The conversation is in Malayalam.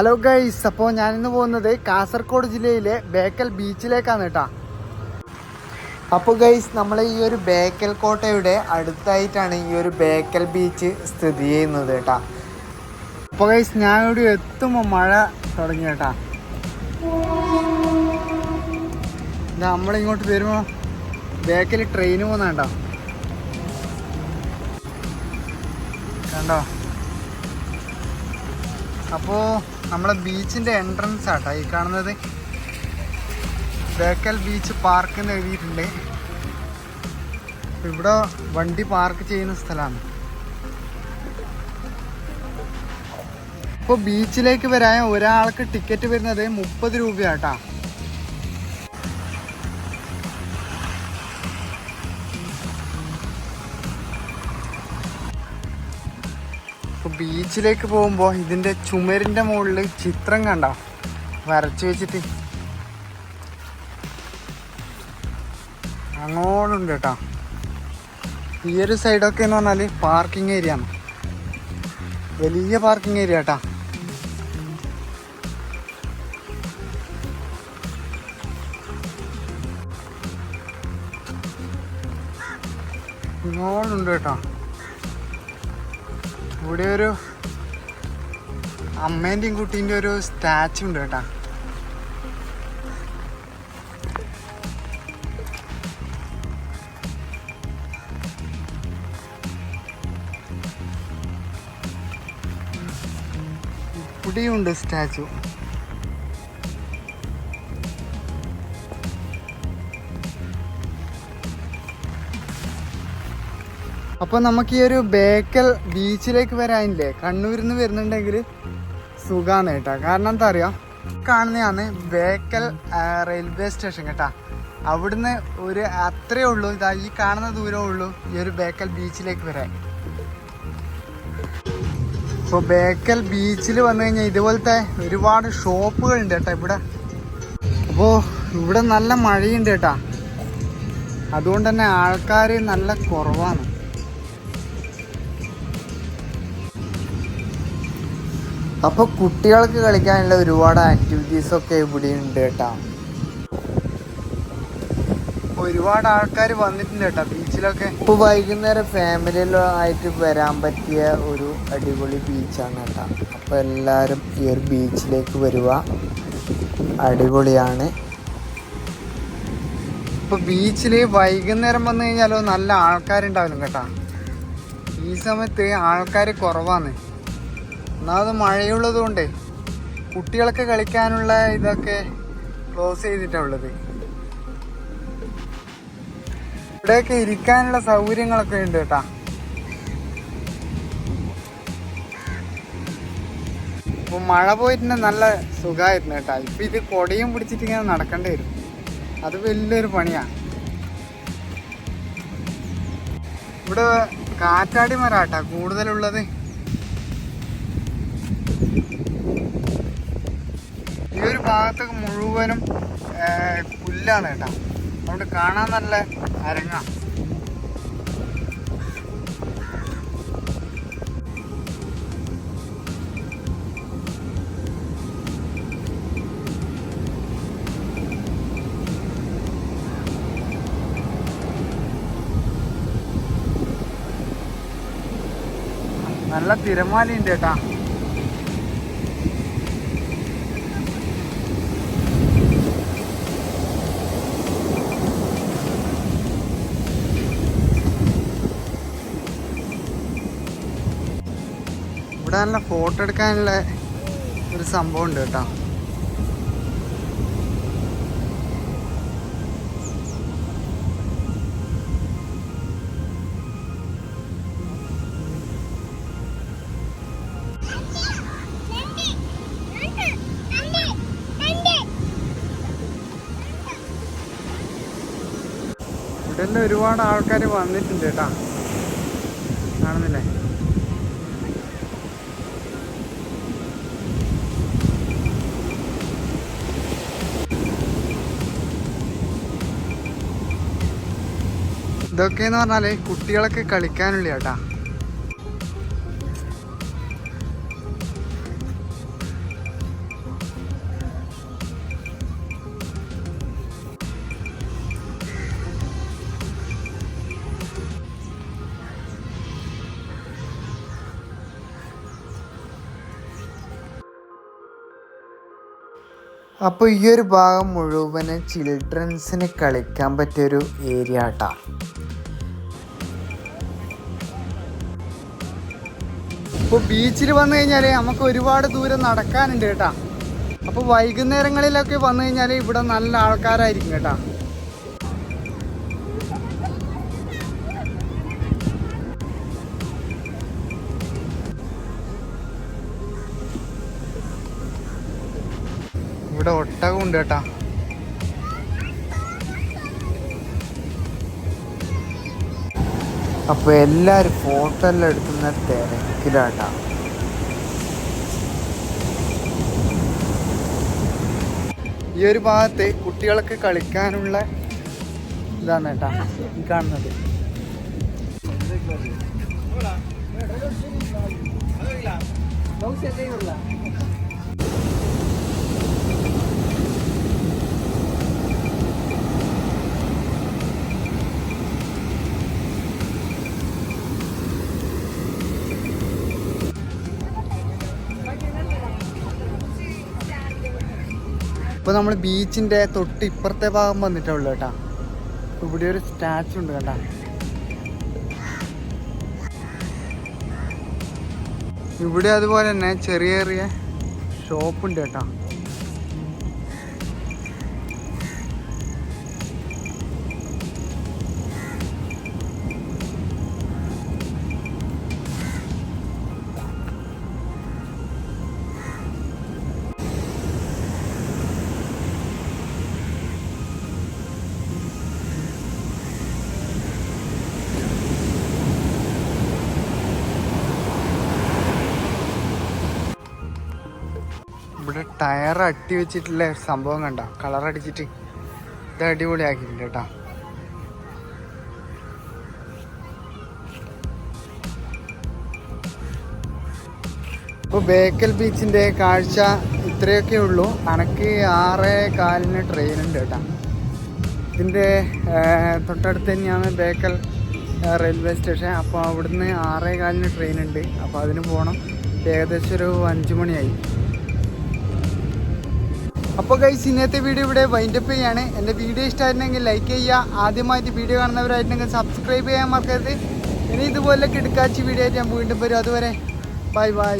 ഹലോ ഗൈസ് അപ്പോൾ ഞാനിന്ന് പോകുന്നത് കാസർഗോഡ് ജില്ലയിലെ ബേക്കൽ ബീച്ചിലേക്കാണ് കേട്ടോ. അപ്പോൾ ഗൈസ് നമ്മൾ ഈ ഒരു ബേക്കൽ കോട്ടയുടെ അടുത്തായിട്ടാണ് ഈ ഒരു ബേക്കൽ ബീച്ച് സ്ഥിതി ചെയ്യുന്നത് കേട്ടോ. അപ്പോൾ ഗൈസ് ഞാൻ എത്തുമ്പോൾ മഴ തുടങ്ങി കേട്ടാ. നമ്മളിങ്ങോട്ട് വരുമ്പോൾ ബേക്കൽ ട്രെയിൻ പോകുന്നുണ്ടോ കണ്ടോ? അപ്പോൾ നമ്മളെ ബീച്ചിന്റെ എൻട്രൻസ് ആട്ടോ. ഈ കാണുന്നത് ബേക്കൽ ബീച്ച് പാർക്ക് എന്ന് എഴുതിയിട്ടുണ്ട്. ഇവിടെ വണ്ടി പാർക്ക് ചെയ്യുന്ന സ്ഥലമാണ്. ഇപ്പോൾ ബീച്ചിലേക്ക് വരാൻ ഒരാൾക്ക് ടിക്കറ്റ് വരുന്നത് മുപ്പത് രൂപയാട്ടാ. ബീച്ചിലേക്ക് പോകുമ്പോൾ ഇതിന്റെ ചുമരിന്റെ മുകളിൽ ചിത്രം കണ്ടോ. വരച്ചു വെച്ചിട്ട്. അങ്ങോട്ടുണ്ട് കേട്ടോ. ഈ ഒരു സൈഡൊക്കെ എന്ന് പറഞ്ഞാൽ പാർക്കിംഗ് ഏരിയ ആണ്. വലിയ പാർക്കിംഗ് ഏരിയ കേട്ടാ. ഇങ്ങോട്ടുണ്ട് കേട്ടോ. ഇവിടെ ഒരു അമ്മേന്റെയും കുട്ടീന്റെ ഒരു സ്റ്റാച്ചു ഉണ്ട് കേട്ടാ ഇവിടെയുണ്ട് സ്റ്റാച്ചു അപ്പോൾ നമുക്ക് ഈ ഒരു ബേക്കൽ ബീച്ചിലേക്ക് വരാനില്ലേ? കണ്ണൂരിൽ നിന്ന് വരുന്നുണ്ടെങ്കിൽ സുഖമാണ് കേട്ടോ. കാരണം എന്താ അറിയാം? കാണുന്നതാണ് ബേക്കൽ റെയിൽവേ സ്റ്റേഷൻ കേട്ടാ. അവിടുന്ന് ഒരു അത്രേ ഉള്ളൂ. ഇതാ ഈ കാണുന്ന ദൂരമേ ഉള്ളൂ ഈ ഒരു ബേക്കൽ ബീച്ചിലേക്ക് വരാൻ. ഇപ്പോൾ ബേക്കൽ ബീച്ചിൽ വന്നു കഴിഞ്ഞാൽ ഇതുപോലത്തെ ഒരുപാട് ഷോപ്പുകൾ ഉണ്ട് കേട്ടോ ഇവിടെ. അപ്പോൾ ഇവിടെ നല്ല മഴയുണ്ട് കേട്ടാ. അതുകൊണ്ട് തന്നെ ആൾക്കാർ നല്ല കുറവാണ്. അപ്പോൾ കുട്ടികൾക്ക് കളിക്കാനുള്ള ഒരുപാട് ആക്ടിവിറ്റീസ് ഒക്കെ ഇവിടെ ഉണ്ട് കേട്ടാ. ഒരുപാട് ആൾക്കാർ വന്നിട്ടുണ്ട് കേട്ടോ ബീച്ചിലൊക്കെ ഇപ്പൊ വൈകുന്നേരം ഫാമിലിയിലോ ആയിട്ട് വരാൻ പറ്റിയ ഒരു അടിപൊളി ബീച്ചാണ് കേട്ടോ. അപ്പോൾ എല്ലാവരും ഈ ഒരു ബീച്ചിലേക്ക് വരുക. അടിപൊളിയാണ്. ഇപ്പൊ ബീച്ചിൽ വൈകുന്നേരം വന്നു കഴിഞ്ഞാലോ നല്ല ആൾക്കാരുണ്ടാവില്ല കേട്ടോ. ഈ സമയത്ത് ആൾക്കാർ കുറവാണ് ഒന്നാമത് മഴയുള്ളത് കൊണ്ടേ. കുട്ടികൾക്ക് കളിക്കാനുള്ള ഇതൊക്കെ ക്ലോസ് ചെയ്തിട്ടാണ് ഉള്ളത്. ഇവിടെയൊക്കെ ഇരിക്കാനുള്ള സൗകര്യങ്ങളൊക്കെ ഉണ്ട് കേട്ടാ. ഇപ്പൊ മഴ പോയിട്ട് നല്ല സുഖമായിരുന്നു കേട്ടാ. ഇപ്പൊ ഇത് കൊടയും പിടിച്ചിട്ട് ഇങ്ങനെ നടക്കേണ്ടി വരും. അത് വലിയൊരു പണിയാ. ഇവിടെ കാറ്റാടി മരാട്ടാ കൂടുതലുള്ളത്. ഭാഗത്തൊക്കെ മുഴുവനും പുല്ലാണ് കേട്ടോ. അതുകൊണ്ട് കാണാൻ നല്ല അരങ്ങ. നല്ല തിരമാലയുണ്ട് കേട്ടാ. ഇവിടെ നല്ല ഫോട്ടോ എടുക്കാനുള്ള ഒരു സംഭവം ഉണ്ട് കേട്ടോ. ഇവിടെ ഒരുപാട് ആൾക്കാർ വന്നിട്ടുണ്ട് കേട്ടോ. കാണുന്നില്ലേ? ഇതൊക്കെന്ന് പറഞ്ഞാൽ കുട്ടികളൊക്കെ കളിക്കാനുള്ള ചേട്ടാ അപ്പോൾ ഈ ഒരു ഭാഗം മുഴുവൻ ചിൽഡ്രൻസിന് കളിക്കാൻ പറ്റിയൊരു ഏരിയ ആട്ടാ. ഇപ്പോൾ ബീച്ചിൽ വന്നു കഴിഞ്ഞാൽ നമുക്ക് ഒരുപാട് ദൂരം നടക്കാനുണ്ട് കേട്ടാ. അപ്പോൾ വൈകുന്നേരങ്ങളിലൊക്കെ വന്നു കഴിഞ്ഞാൽ ഇവിടെ നല്ല ആൾക്കാരായിരിക്കും കേട്ടാ. ഇവിടെ ഒട്ടകം ഉണ്ട് കേട്ടാ. അപ്പോൾ എല്ലാരും ഫോട്ടോ എല്ലാം എടുക്കുന്ന തിരക്കിലാട്ടാ. ഈ ഒരു ഭാഗത്ത് കുട്ടികൾക്ക് കളിക്കാനുള്ള ഇതാണ് കേട്ടാ കാണുന്നത്. ഇപ്പോൾ നമ്മൾ ബീച്ചിന്റെ തൊട്ട് ഇപ്പുറത്തെ ഭാഗം വന്നിട്ടുള്ളൂ കേട്ടാ. ഇവിടെ ഒരു സ്റ്റാച്ചു ഉണ്ട് കേട്ടാ ഇവിടെ അതുപോലെ തന്നെ ചെറിയ ചെറിയ ഷോപ്പുണ്ട് കേട്ടാ. ഇവിടെ ടയർ അട്ടി വെച്ചിട്ടുള്ള സംഭവം കണ്ട? കളർ അടിച്ചിട്ട്. ഇത് അടിപൊളിയാക്കിയിട്ടുണ്ട് കേട്ടാ. ഇപ്പോൾ ബേക്കൽ ബീച്ചിന്റെ കാഴ്ച ഇത്രയൊക്കെ ഉള്ളൂ. അനക്ക് ആറേ കാലിന് ട്രെയിൻ ഉണ്ട് കേട്ടാ. ഇതിന്റെ തൊട്ടടുത്ത് തന്നെയാണ് ബേക്കൽ റെയിൽവേ സ്റ്റേഷൻ അപ്പോൾ അവിടുന്ന് ആറേ കാലിന് ട്രെയിൻ ഉണ്ട്. അപ്പോൾ അതിന് പോകണം ഏകദേശം ഒരു അഞ്ച് മണിയായി. അപ്പോൾ ഗൈസ് ഇന്നത്തെ വീഡിയോ ഇവിടെ വൈൻഡപ്പ് ചെയ്യാണ്. എന്റെ വീഡിയോ ഇഷ്ടമായിരുന്നെങ്കിൽ ലൈക്ക് ചെയ്യുക. ആദ്യമായിട്ട് വീഡിയോ കാണുന്നവരായിട്ടുണ്ടെങ്കിൽ സബ്സ്ക്രൈബ് ചെയ്യാൻ മറക്കരുത്. ഇനി ഇതുപോലെ കിടക്കാച്ചി വീഡിയോ ആയിട്ട് ഞാൻ വീണ്ടും വരും. അതുവരെ ബൈ ബൈ